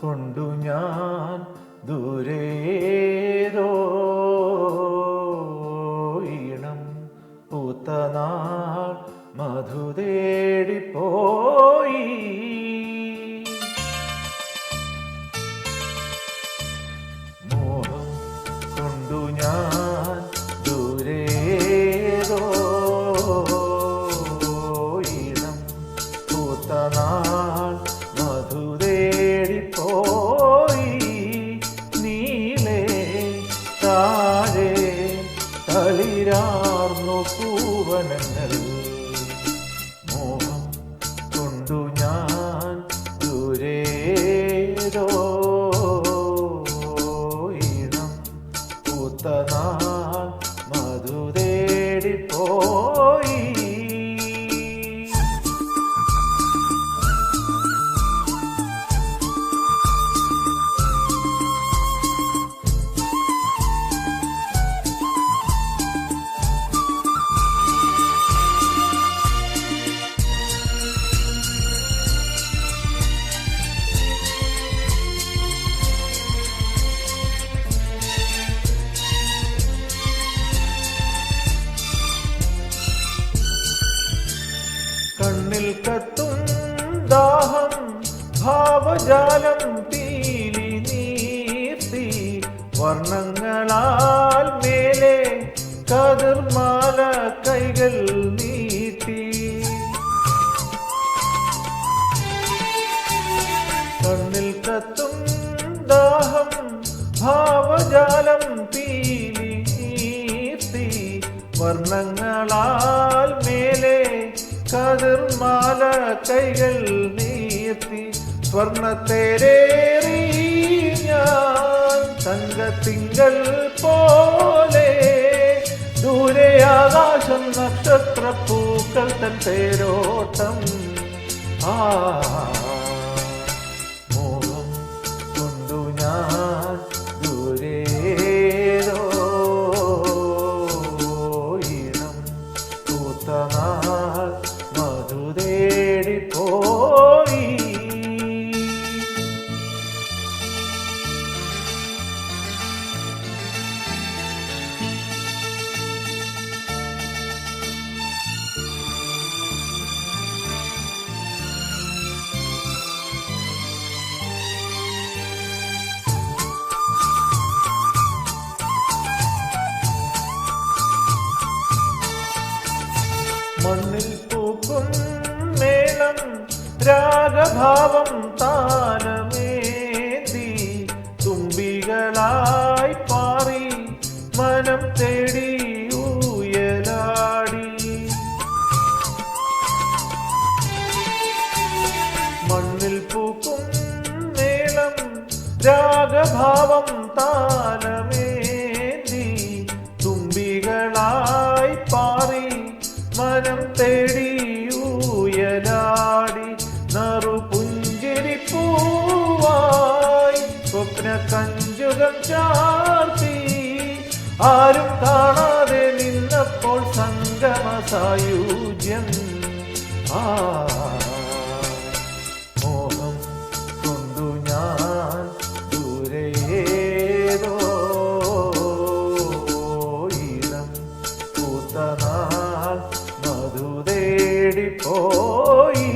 കൊണ്ടു ഞാൻ ദൂരേതോ? ഈണം പൂത്തനാൾ മധു തേടിപ്പോയി മോഹം കൊണ്ടു ഞാൻ ദൂരേതോ? ഈണം പൂത്തനാൾ താഴെ തളിരാർന്നു പൂവനങ്ങൾ. മോഹം കൊണ്ടു ഞാൻ ദൂരേതോ ഈണം പൂത്തനാൾ മധു ഭാവജാലം തീലി നീർത്തി വർണങ്ങളാൽ മേലെ കതിർമാല കൈകൾ നീട്ടി. കണ്ണിൽ കത്തും ദാഹം ഭാവജാലം തീലി നീർത്തി വർണങ്ങളാൽ മേലെ കതിർമാല കൈകൾ നീർത്തി. സ്വർണത്തേരേറി ഞാൻ തങ്കത്തിങ്കൾ പോലെ ദൂരെ ആകാശം നക്ഷത്രപ്പൂക്കൾ തൻ തേരോട്ടം. ആ മണ്ണിൽ പൂക്കും മേളം രാഗഭാവം താനമേന്തി തുമ്പികളായി പാറി മനം തേടി ഊയലാടി. മണ്ണിൽ പൂക്കും മേളം രാഗഭാവം താനമേന്തി സ്വപ്ന കഞ്ചുകം ചാർത്തി. ആരും കാണാതെ നിന്നപ്പോൾ സംഗമ സായുജ്യം ആ മോഹം കൊണ്ടു ഞാൻ ദൂരേതോ ഇളം പൂത്തനാൾ മധു തേടിപ്പോയി